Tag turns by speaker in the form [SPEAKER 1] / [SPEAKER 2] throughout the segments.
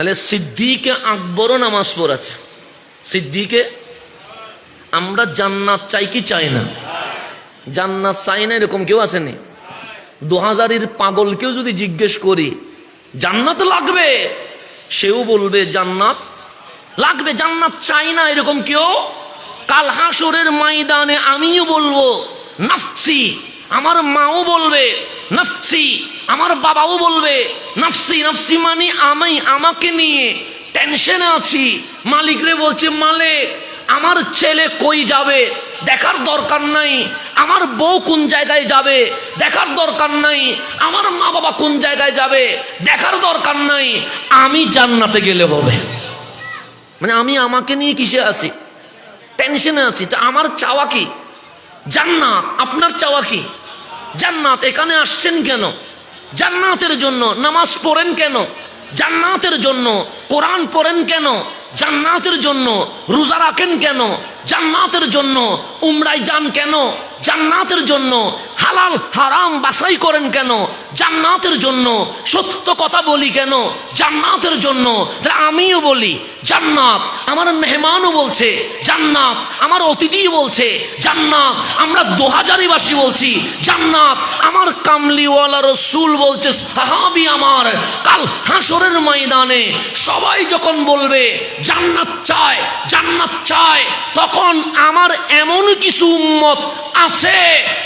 [SPEAKER 1] তাহলে সিদ্দিকে আকবরও নামাজ পড়েছে সিদ্দিকে, আমরা জান্নাত চাই কি চাই না? জান্নাত চাই না এরকম কেউ আসেনি। দু হাজারের পাগলকেও যদি জিজ্ঞেস করি, জান্নাত লাগবে? সেও বলবে, জান্নাত লাগবে, জান্নাত চাই না এরকম কেউ? কাল হাসরের ময়দানে আমিও বলব, নাফসি, আমার মাও বলবে নাফসি, আমার বাবাও বলবে, নাফসি নাফসি মানে আমি, আমাকে নিয়ে। টেনশনে আছি। মালিকরে বলছে, মালিক, আমার ছেলে কই যাবে? দেখার দরকার নাই। আমার বউ কোন জায়গায় যাবে? দেখার দরকার নাই। আমার মা বাবা কোন জায়গায় যাবে? দেখার দরকার নাই। আমি জান্নাতে গেলে হবে। মানে আমি আমাকে নিয়ে কিসে আছি? টেনশনে আছি। তা আমার চাওয়া কি? জান্নাত, আপনার চাওয়া কি? জান্নাত এখানে আসছেন কেন? জান্নাতের জন্য নামাজ পড়েন কেন? জান্নাতের জন্য কোরআন পড়েন কেন? জান্নাতের জন্য রোজা রাখেন কেন? জান্নাতের জন্য উমরাই যান কেন? জান্নাতের জন্য হালাল, হারাম বাছাই করেন কেন? জান্নাতের জন্য সত্য কথা বলি কেন? জান্নাতের জন্য। আমিও বলি, জান্নাত আমার মেহমানও বলছে, জান্নাত আমার অতিথি বলছে, জান্নাত আমরা দু হাজারিবাসী বলছি, জান্নাত আমার কামলিওয়ালা রসুল বলছে, সাহাবি আমার, কাল হাসরের ময়দানে সবাই যখন বলবে, জান্নাত চায় জান্নাত চায় তখন আমার এমন কিছু উম্মত আছে,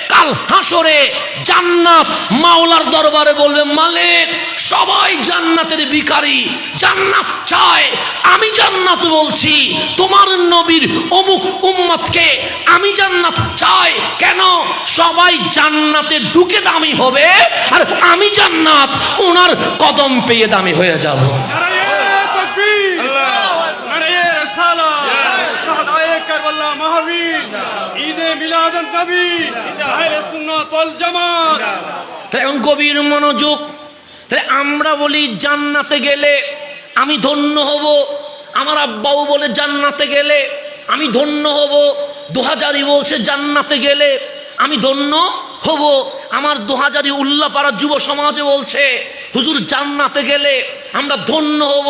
[SPEAKER 1] কাল হাসরে জান্নাত মাওলার দরবারে বলবে, মালিক, সবাই জান্নাতের ভিখারি, জান্নাত চায়, আমি জান্নাত বলছি, তোমার নবীর অমুক উম্মতকে আমি জান্নাত চাই, কেন? সবাই জান্নাতে ঢুকে দামি হবে, আর আমি জান্নাত ওনার কদম পেয়ে দামি হয়ে যাব।
[SPEAKER 2] ঈদে মিলাদুন নবী আহলে সুন্নাত ওয়াল জামাত।
[SPEAKER 1] তাই এখন গভীর মনোযোগ। তাই আমরা বলি, জান্নাতে গেলে আমি ধন্য হব। আমার আব্বাও বলে, জান্নাতে গেলে আমি ধন্য হব। দু হাজারই বলছে, জান্নাতে গেলে আমি ধন্য হব। আমার দু হাজারই উল্লাপাড়া যুব সমাজে বলছে, হুজুর, জান্নাতে গেলে আমরা ধন্য হব।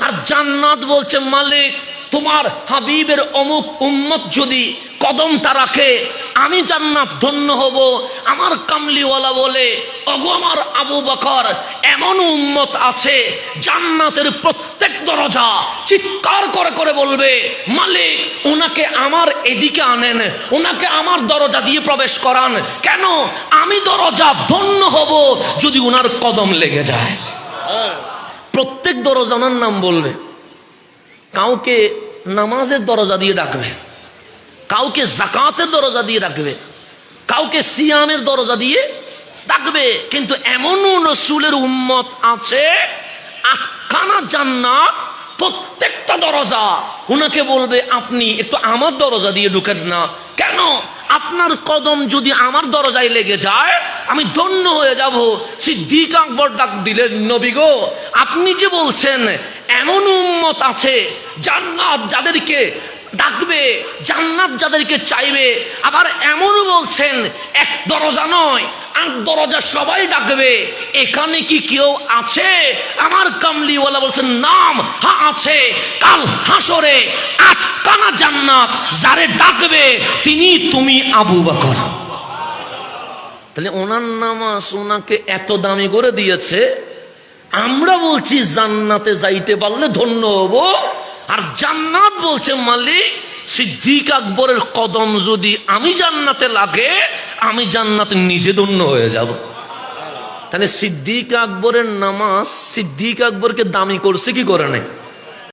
[SPEAKER 1] আর জান্নাত বলছে, মালিক, তোমার হাবিবের অমুক উম্মত যদি কদমটা রাখে আমি জান্নাত ধন্য হব। আমার কামলিওয়ালা বলে, অগো আমার আবু বকর, এমন উম্মত আছে, জান্নাতের প্রত্যেক দরজা চিৎকার করে করে বলবে, মালিক ওনাকে আমার এদিকে আনেন ওনাকে আমার দরজা দিয়ে প্রবেশ করান। কেন? আমি দরজা ধন্য হব যদি ওনার কদম লেগে যায়। প্রত্যেক দরজা নাম বলবে। কাউকে নামাজের দরজা দিয়ে ডাকবে। কাউকে জাকাতের দরজা দিয়ে ডাকবে, কাউকে সিয়ামের দরজা দিয়ে ডাকবে। কিন্তু এমন রসুলের উম্মত আছে আখানা জান্নাত প্রত্যেকটা দরজা। উনাকে বলবে, আপনি একটু আমার দরজা দিয়ে ঢুকেন না। কেন? আপনার কদম যদি আমার দরজায় লেগে যায়, আমি ধন্য হয়ে যাব। সিদ্দিক আকবর ডাক দিলেন, নবী গো, আপনি যে বলছেন, এমন উম্মত আছে, জান্নাত যাদেরকে ডাকবে, জান্নাত যাদেরকে চাইবে, আবার এমনও বলছেন, এক দরজা নয়, আট দরজা সবাই ডাকবে, এখানে কি কেউ আছে? আমার কামলিওয়ালা বলছেন, নাম হা আছে, কাল হাসরে আট কানা জান্নাত যারে ডাকবে, তিনি তুমি আবু বকর। তাহলে ওনার নামাজ ওনাকে এত দামি করে দিয়েছে, আমরা বলছি জান্নাতে যাইতে পারলে ধন্য হব। আর জান্নাত বলছে, মালিক, সিদ্দিক আকবরের কদম যদি আমি জান্নাতে লাগে, আমি জান্নাত নিজে ধন্য হয়ে যাব। তাহলে সিদ্দিক আকবরের নামাজ, সিদ্দিক আকবরকে দামি করছে কি করে নাই?